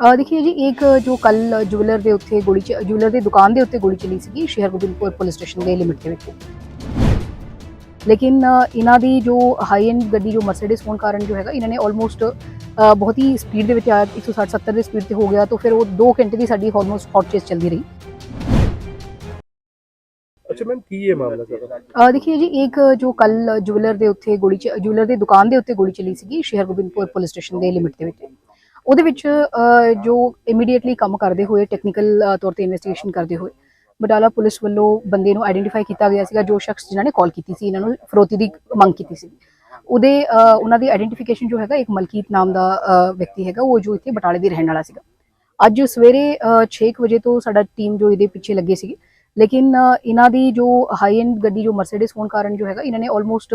ਦੇਖिए ਜੀ ਇੱਕ ਜੋ ਕੱਲ ਜੁਵਲਰ ਦੇ ਉੱਤੇ ਗੋਲੀ ਜੁਵਲਰ ਦੀ ਦੁਕਾਨ ਦੇ ਉੱਤੇ ਗੋਲੀ ਚੱਲੀ ਸੀਗੀ ਸ਼ਹਿਰ ਗੋਬਿੰਦਪੁਰ ਪੁਲਿਸ ਸਟੇਸ਼ਨ ਦੇ ਲਿਮਿਟ ਦੇ ਵਿੱਚ। ਲੇਕਿਨ ਇਹਨਾਂ ਦੀ ਜੋ ਹਾਈ ਐਂਡ ਗੱਡੀ ਜੋ ਮਰਸੀਡੀਜ਼ ਹੋਣ ਕਾਰਨ ਜੋ ਹੈਗਾ ਇਹਨਾਂ ਨੇ ਆਲਮੋਸਟ ਬਹੁਤ ਹੀ ਸਪੀਡ ਦੇ ਵਿੱਚ ਆਇਆ 160 70 ਦੀ ਸਪੀਡ ਤੇ ਹੋ ਗਿਆ ਤਾਂ ਫਿਰ ਉਹ 2 ਘੰਟੇ ਦੀ ਸਾਡੀ ਆਲਮੋਸਟ ਹੌਟ ਚੇਸ ਚੱਲਦੀ ਰਹੀ। ਅੱਛਾ ਮੈਮ ਕੀ ਇਹ ਮਾਮਲਾ ਸਾਰਾ ਅ ਦੇਖिए ਜੀ ਇੱਕ ਜੋ ਕੱਲ ਜੁਵਲਰ ਦੇ ਉੱਤੇ ਗੋਲੀ ਜੁਵਲਰ ਦੀ ਦੁਕਾਨ ਦੇ ਉੱਤੇ ਗੋਲੀ ਚੱਲੀ ਸੀਗੀ ਸ਼ਹਿਰ ਗੋਬਿੰਦਪੁਰ ਪੁਲਿਸ ਸਟੇਸ਼ਨ ਦੇ ਲਿਮਿਟ ਦੇ ਵਿੱਚ। ਉਹਦੇ ਵਿੱਚ ਜੋ ਇਮੀਡੀਏਟਲੀ ਕੰਮ ਕਰਦੇ ਹੋਏ ਟੈਕਨੀਕਲ ਤੌਰ ਤੇ ਇਨਵੈਸਟੀਗੇਸ਼ਨ ਕਰਦੇ ਹੋਏ ਬਟਾਲਾ ਪੁਲਿਸ ਵੱਲੋਂ ਬੰਦੇ ਨੂੰ ਆਈਡੈਂਟੀਫਾਈ ਕੀਤਾ ਗਿਆ ਸੀਗਾ, ਜੋ ਸ਼ਖਸ ਜਿਨ੍ਹਾਂ ਨੇ ਕਾਲ ਕੀਤੀ ਸੀ, ਇਹਨਾਂ ਨੂੰ ਫਰੋਤੀ ਦੀ ਮੰਗ ਕੀਤੀ ਸੀ। ਉਹਦੇ ਉਹਨਾਂ ਦੀ ਆਈਡੈਂਟੀਫਿਕੇਸ਼ਨ ਜੋ ਹੈਗਾ, ਇੱਕ ਮਲਕੀਤ ਨਾਮ ਦਾ ਵਿਅਕਤੀ ਹੈਗਾ, ਉਹ ਜੋ ਇੱਥੇ ਬਟਾਲੇ ਦੇ ਰਹਿਣ ਵਾਲਾ ਸੀਗਾ। ਅੱਜ ਸਵੇਰੇ 6 ਵਜੇ ਤੋਂ ਸਾਡਾ ਟੀਮ ਜੋ ਇਹਦੇ ਪਿੱਛੇ ਲੱਗੇ ਸੀਗੇ। ਲੇਕਿਨ ਇਹਨਾਂ ਦੀ ਜੋ ਹਾਈ ਐਂਡ ਗੱਡੀ, ਜੋ ਮਰਸੀਡੀਜ਼ ਹੋਣ ਕਾਰਨ ਜੋ ਹੈਗਾ, ਇਹਨਾਂ ਨੇ ਆਲਮੋਸਟ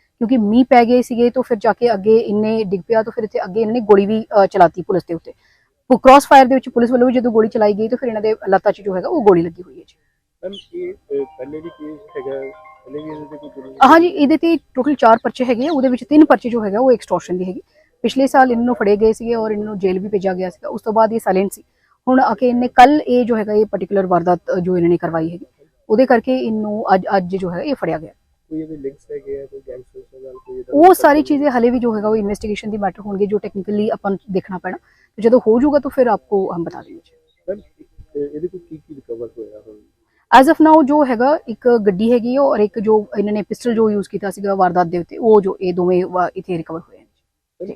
ਕਿਉਂਕਿ ਮੀਂਹ ਪੈ ਗਏ ਸੀਗੇ ਤਾਂ ਫਿਰ ਜਾ ਕੇ ਅੱਗੇ ਇਹਨੇ ਡਿੱਗ ਪਿਆ ਤਾਂ ਫਿਰ ਇੱਥੇ ਅੱਗੇ ਇਹਨਾਂ ਨੇ ਗੋਲੀ ਵੀ ਚਲਾਤੀ ਪੁਲਿਸ ਦੇ ਉੱਤੇ। ਕ੍ਰਾਸ ਫਾਇਰ ਦੇ ਵਿੱਚ ਪੁਲਿਸ ਵੱਲੋਂ ਵੀ ਜਦੋਂ ਗੋਲੀ ਚਲਾਈ ਗਈ ਤਾਂ ਫਿਰ ਇਹਨਾਂ ਦੇ ਲੱਤਾਂ 'ਚ ਜੋ ਹੈਗਾ ਉਹ ਗੋਲੀ ਲੱਗੀ ਹੋਈ ਹੈ ਜੀ। ਮੈਮ ਇਹ ਅਹ, ਪਹਿਲੇ ਵੀ ਕੇਸ ਹੈਗਾ ਪਹਿਲੇ ਵੀ ਇਹਦੇ ਤੇ ਕੋਈ ਜ਼ਰੂਰੀ ਹਾਂਜੀ ਇਹਦੇ ਤੇ ਟੋਟਲ 4 ਪਰਚੇ ਹੈਗੇ ਆ ਉਹਦੇ ਵਿੱਚ ਤਿੰਨ ਪਰਚੇ ਜੋ ਹੈਗਾ ਉਹ ਐਕਸਟੋਰਸ਼ਨ ਦੀ ਹੈਗੀ। ਪਿਛਲੇ ਸਾਲ ਇਹਨਾਂ ਨੂੰ ਫੜੇ ਗਏ ਸੀਗੇ ਔਰ ਇਹਨਾਂ ਨੂੰ ਜੇਲ੍ਹ ਵੀ ਭੇਜਿਆ ਗਿਆ ਸੀਗਾ ਉਸ ਤੋਂ ਬਾਅਦ ਇਹ ਸਾਇਲੈਂਟ ਸੀ। ਹੁਣ ਆ ਕੇ ਇਹਨੇ ਕੱਲ ਇਹ ਜੋ ਹੈਗਾ ਇਹ ਪਾਰਟਿਕੂਲਰ ਵਾਰਦਾਤ ਜੋ ਇਹਨਾਂ ਨੇ ਕਰਵਾਈ ਹੈਗੀ ਉਹਦੇ ਕਰਕੇ ਇਹਨੂੰ ਅੱਜ ਅੱਜ ਜੋ ਹੈ ਇਹ ਫੜਿਆ ਗਿਆ। ਕੋਈ ਇਹਦੇ ਲਿੰਕਸ ਹੈਗੇ ਆ ਕੋਈ ਗੈਂਗਸਟਰਸ ਨਾਲ ਕੋਈ ਇਹਦਾ ਉਹ ਸਾਰੀ ਚੀਜ਼ें ਹਲੇ ਵੀ ਜੋ ਹੈਗਾ ਉਹ ਇਨਵੈਸਟੀਗੇਸ਼ਨ ਦੀ ਮੈਟਰ ਹੋਣਗੇ ਜੋ ਟੈਕਨੀਕਲੀ ਆਪਾਂ ਨੂੰ ਦੇਖਣਾ ਪੈਣਾ। ਤੇ ਜਦੋਂ ਹੋ ਜਾਊਗਾ ਤਾਂ ਫਿਰ ਆਪਕੋ ਹਮ ਬਤਾ ਦੇंगे ਮੈਮ ਇਹਦੇ ਕੋਲ ਕੀ ਕੀ ਰਿਕਵਰ ਹੋਇਆ ਹੁਣ? ਐਜ਼ ਆਫ ਨਾਓ ਜੋ ਹੈਗਾ ਇੱਕ ਗੱਡੀ ਹੈਗੀ ਹੈ ਔਰ ਇੱਕ ਜੋ ਇਹਨਾਂ ਨੇ ਪਿਸਟਲ ਜੋ ਯੂਜ਼ ਕੀਤਾ ਸੀਗਾ ਵਾਰਦਾਤ ਦੇ ਉੱਤੇ ਉਹ ਜੋ ਇਹ ਦੋਵੇਂ ਵਾ- ਇੱਥੇ ਰਿਕਵਰ ਹੋਏ ਹਨ ਮੈਮ,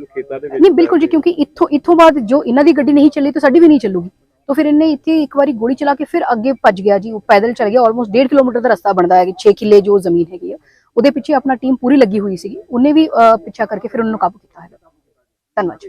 ਬਿਲਕੁਲ ਖੇਤਾਂ ਦੇ ਵਿੱਚ ਨਹੀਂ ਬਿਲਕੁਲ ਜੀ ਕਿਉਂਕਿ ਇੱਥੋਂ ਇੱਥੋਂ ਬਾਅਦ ਜੋ ਇਹਨਾਂ ਦੀ ਗੱਡੀ ਨਹੀਂ ਚੱਲੀ ਤਾਂ ਸਾਡੀ ਵੀ ਨਹੀਂ ਚੱਲੂਗੀ। ਤਾਂ ਫਿਰ ਇਹਨੇ ਇੱਥੇ ਇੱਕ ਵਾਰੀ ਗੋਲੀ ਚਲਾ ਕੇ ਫਿਰ ਅੱਗੇ ਭੱਜ ਗਿਆ ਜੀ ਉਹ ਪੈਦਲ ਚੱਲ ਗਿਆ ਆਲਮੋਸਟ 1.5 ਕਿਲੋਮੀਟਰ ਦਾ ਰਸਤਾ ਬਣਦਾ ਹੈ 6 ਕਿੱਲੇ ਜੋ ਜ਼ਮੀਨ ਹੈਗੀ ਆ। ਉਹਦੇ ਪਿੱਛੇ ਆਪਣਾ ਟੀਮ ਪੂਰੀ ਲੱਗੀ ਹੋਈ ਸੀਗੀ ਉਹਨੇ ਵੀ ਪਿੱਛਾ ਕਰਕੇ ਫਿਰ ਉਹਨਾਂ ਨੂੰ ਕਾਬੂ ਕੀਤਾ ਹੈ ਧੰਨਵਾਦ